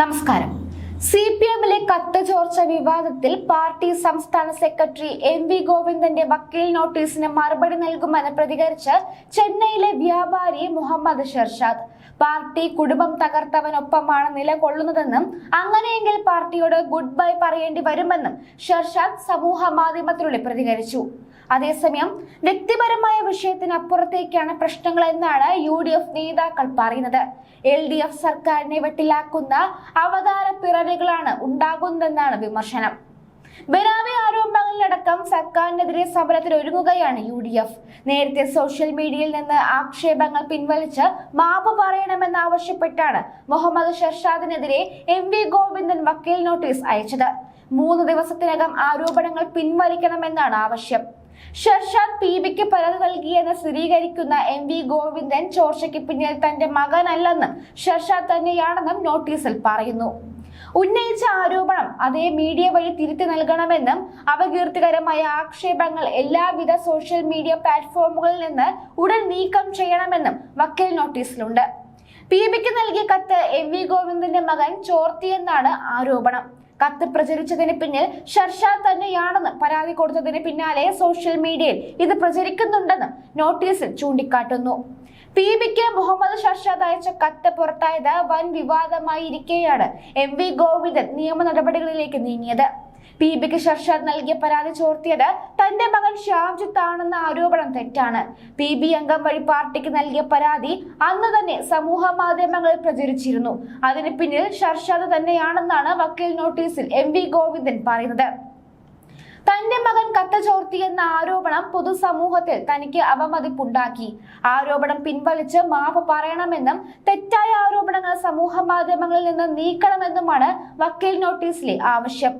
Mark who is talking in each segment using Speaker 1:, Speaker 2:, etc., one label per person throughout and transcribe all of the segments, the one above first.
Speaker 1: നമസ്കാരം. C P എമ്മിലെ കത്ത് ചോർച്ച വിവാദത്തിൽ പാർട്ടി സംസ്ഥാന സെക്രട്ടറി എം വി ഗോവിന്ദന്റെ വക്കീൽ നോട്ടീസിന് മറുപടി നൽകുമെന്ന് പ്രതികരിച്ച് ചെന്നൈയിലെ വ്യാപാരി മുഹമ്മദ് ഷെർഷാദ്. പാർട്ടി കുടുംബം തകർത്തവനൊപ്പമാണ് നിലകൊള്ളുന്നതെന്നും അങ്ങനെയെങ്കിൽ പാർട്ടിയോട് ഗുഡ് ബൈ പറയേണ്ടി വരുമെന്നും ഷെർഷാദ് സമൂഹ മാധ്യമത്തിലൂടെ പ്രതികരിച്ചു. അതേസമയം വ്യക്തിപരമായ വിഷയത്തിനപ്പുറത്തേക്കാണ് പ്രശ്നങ്ങൾ എന്നാണ് യു ഡി എഫ് നേതാക്കൾ പറയുന്നത്. എൽ ഡി എഫ് സർക്കാരിനെ വെട്ടിലാക്കുന്ന അവതാര പിറവികളാണ് ഉണ്ടാകുന്നതെന്നാണ് വിമർശനം. ബനാമി ആരോപണങ്ങളിലടക്കം സർക്കാരിനെതിരെ സമരത്തിൽ ഒരുങ്ങുകയാണ് യു ഡി എഫ് നേരത്തെ സോഷ്യൽ മീഡിയയിൽ നിന്ന് ആക്ഷേപങ്ങൾ പിൻവലിച്ച് മാപ്പ് പറയണമെന്ന് ആവശ്യപ്പെട്ടാണ് മുഹമ്മദ് ഷർഷാദിനെതിരെ എം വി ഗോവിന്ദൻ വക്കീൽ നോട്ടീസ് അയച്ചത്. മൂന്ന് ദിവസത്തിനകം ആരോപണങ്ങൾ പിൻവലിക്കണമെന്നാണ് ആവശ്യം. ഷർഷാദ് പി ബിക്ക് പരാതി നൽകിയെന്ന് സ്ഥിരീകരിക്കുന്ന എം വി ഗോവിന്ദൻ ചോർച്ചയ്ക്ക് പിന്നിൽ തന്റെ മകനല്ലെന്ന് ഷർഷാദ് തന്നെയാണെന്നും നോട്ടീസിൽ പറയുന്നു. ഉന്നയിച്ച ആരോപണം അതേ മീഡിയ വഴി തിരുത്തി നൽകണമെന്നും അപകീർത്തികരമായ ആക്ഷേപങ്ങൾ എല്ലാവിധ സോഷ്യൽ മീഡിയ പ്ലാറ്റ്ഫോമുകളിൽ നിന്ന് ഉടൻ നീക്കം ചെയ്യണമെന്നും വക്കീൽ നോട്ടീസിലുണ്ട്. പി ബിക്ക് നൽകിയ കത്ത് എം വി ഗോവിന്ദന്റെ മകൻ ചോർത്തിയെന്നാണ് ആരോപണം. കത്ത് പ്രചരിച്ചതിന് പിന്നിൽ ഷർഷാദ് തന്നെയാണെന്ന് പരാതി കൊടുത്തതിന് പിന്നാലെ സോഷ്യൽ മീഡിയയിൽ ഇത് പ്രചരിക്കുന്നുണ്ടെന്ന് നോട്ടീസിൽ ചൂണ്ടിക്കാട്ടുന്നു. പി ബിക്ക് മുഹമ്മദ് ഷർഷാദ് അയച്ച കത്ത് പുറത്തായത് വൻ വിവാദമായിരിക്കെയാണ് എം വി ഗോവിന്ദൻ നിയമ നടപടികളിലേക്ക് നീങ്ങിയത്. ബിക്ക് ഷർഷാദ് നൽകിയ പരാതി ചോർത്തിയത് തന്റെ മകൻ ഷാംജിത്ത് ആണെന്ന ആരോപണം തെറ്റാണ്. പി ബി അംഗം വഴി പാർട്ടിക്ക് നൽകിയ പരാതി അന്ന് തന്നെ സമൂഹ മാധ്യമങ്ങളിൽ പ്രചരിച്ചിരുന്നു. അതിന് പിന്നിൽ ഷർഷാദ് തന്നെയാണെന്നാണ് വക്കീൽ നോട്ടീസിൽ എം വി ഗോവിന്ദൻ പറയുന്നത്. തന്റെ മകൻ കത്ത് ചോർത്തിയെന്ന ആരോപണം പൊതുസമൂഹത്തിൽ തനിക്ക് അവമതിപ്പുണ്ടാക്കി. ആരോപണം പിൻവലിച്ച് മാപ്പ് പറയണമെന്നും തെറ്റായ ആരോപണങ്ങൾ സമൂഹ മാധ്യമങ്ങളിൽ നിന്ന് നീക്കണമെന്നുമാണ് വക്കീൽ നോട്ടീസിലെ ആവശ്യം.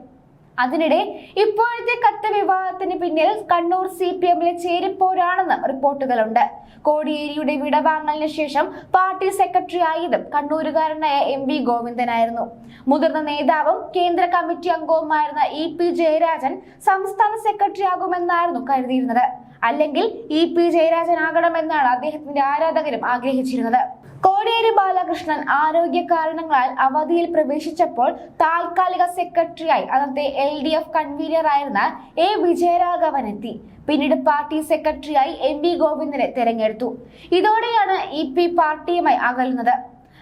Speaker 1: അതിനിടെ ഇപ്പോഴത്തെ കത്ത് വിവാദത്തിന് പിന്നിൽ കണ്ണൂർ സി പി എമ്മിലെ ചേരിപ്പോരാണെന്ന് റിപ്പോർട്ടുകളുണ്ട്. കോടിയേരിയുടെ വിടവാങ്ങലിന് ശേഷം പാർട്ടി സെക്രട്ടറി ആയതും കണ്ണൂരുകാരനായ എം വി ഗോവിന്ദനായിരുന്നു. മുതിർന്ന നേതാവും കേന്ദ്ര കമ്മിറ്റി അംഗവുമായിരുന്ന ഇ പി ജയരാജൻ സംസ്ഥാന സെക്രട്ടറി ആകുമെന്നായിരുന്നു കരുതിയിരുന്നത്. അല്ലെങ്കിൽ ഇ പി ജയരാജൻ ആകണമെന്നാണ് അദ്ദേഹത്തിന്റെ ആരാധകരും ആഗ്രഹിച്ചിരുന്നത്. കോടിയേരി ബാലകൃഷ്ണൻ ആരോഗ്യ കാരണങ്ങളാൽ അവധിയിൽ പ്രവേശിച്ചപ്പോൾ താൽക്കാലിക സെക്രട്ടറിയായി അന്നത്തെ എൽ ഡി എഫ് കൺവീനറായിരുന്ന എ വിജയരാഘവൻ എത്തി പിന്നീട് പാർട്ടി സെക്രട്ടറിയായി എം വി ഗോവിന്ദനെ തെരഞ്ഞെടുത്തു. ഇതോടെയാണ് ഇ പി പാർട്ടിയുമായി അകലുന്നത്.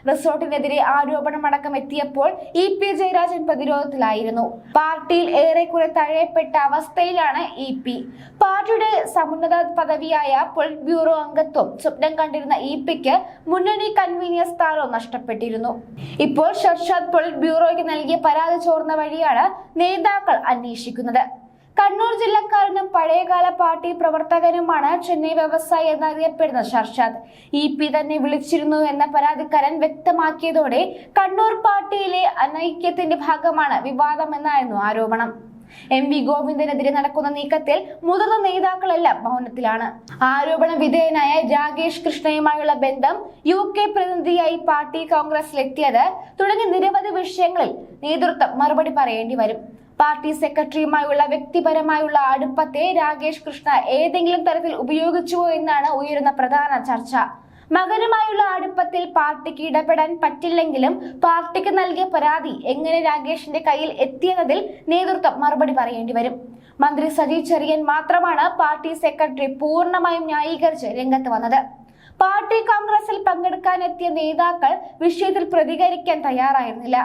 Speaker 1: റിസോർട്ടിനെതിരെ ആരോപണമടക്കം എത്തിയപ്പോൾ ഇ പി ജയരാജൻ പ്രതിരോധത്തിലായിരുന്നു. പാർട്ടിയിൽ ഏറെക്കുറെ തഴയപ്പെട്ട അവസ്ഥയിലാണ് ഇ പി. പാർട്ടിയുടെ സമുന്നത പദവിയായ പൊളിറ്റ് ബ്യൂറോ അംഗത്വം സ്വപ്നം കണ്ടിരുന്ന ഇ പിക്ക് മുന്നണി കൺവീനിയർ സ്ഥാനവും നഷ്ടപ്പെട്ടിരുന്നു. ഇപ്പോൾ ഷർഷാദ് പൊളിറ്റ് ബ്യൂറോയ്ക്ക് നൽകിയ പരാതി ചോർന്ന വഴിയാണ് നേതാക്കൾ അന്വേഷിക്കുന്നത്. കണ്ണൂർ ജില്ലക്കാരനും പഴയകാല പാർട്ടി പ്രവർത്തകനുമാണ് ചെന്നൈ വ്യവസായി എന്നറിയപ്പെടുന്ന ഷർഷാദ്. ഇ പി തന്നെ വിളിച്ചിരുന്നു എന്ന പരാതിക്കാരൻ വ്യക്തമാക്കിയതോടെ കണ്ണൂർ പാർട്ടിയിലെ അനൈക്യത്തിന്റെ ഭാഗമാണ് വിവാദമെന്നായിരുന്നു ആരോപണം. എം വി ഗോവിന്ദനെതിരെ നടക്കുന്ന നീക്കത്തിൽ മുതിർന്ന നേതാക്കളെല്ലാം മൗനത്തിലാണ്. ആരോപണ വിധേയനായ രാകേഷ് കൃഷ്ണയുമായുള്ള ബന്ധം യു കെ പ്രതിനിധിയായി പാർട്ടി കോൺഗ്രസിലെത്തിയത് തുടങ്ങി നിരവധി വിഷയങ്ങളിൽ നേതൃത്വം മറുപടി പറയേണ്ടി വരും. പാർട്ടി സെക്രട്ടറിയുമായുള്ള വ്യക്തിപരമായുള്ള അടുപ്പത്തെ രാകേഷ് കൃഷ്ണ ഏതെങ്കിലും തരത്തിൽ ഉപയോഗിച്ചുവോ എന്നാണ് ഉയരുന്ന പ്രധാന ചർച്ച. മകനുമായുള്ള അടുപ്പത്തിൽ പാർട്ടിക്ക് ഇടപെടാൻ പറ്റില്ലെങ്കിലും പാർട്ടിക്ക് നൽകിയ പരാതി എങ്ങനെ രാകേഷിന്റെ കയ്യിൽ എത്തിയെന്നതിൽ നേതൃത്വം മറുപടി പറയേണ്ടി വരും. മന്ത്രി സജി ചെറിയൻ മാത്രമാണ് പാർട്ടി സെക്രട്ടറി പൂർണമായും ന്യായീകരിച്ച് രംഗത്ത് വന്നത്. പാർട്ടി കോൺഗ്രസിൽ പങ്കെടുക്കാനെത്തിയ നേതാക്കൾ വിഷയത്തിൽ പ്രതികരിക്കാൻ തയ്യാറായിരുന്നില്ല.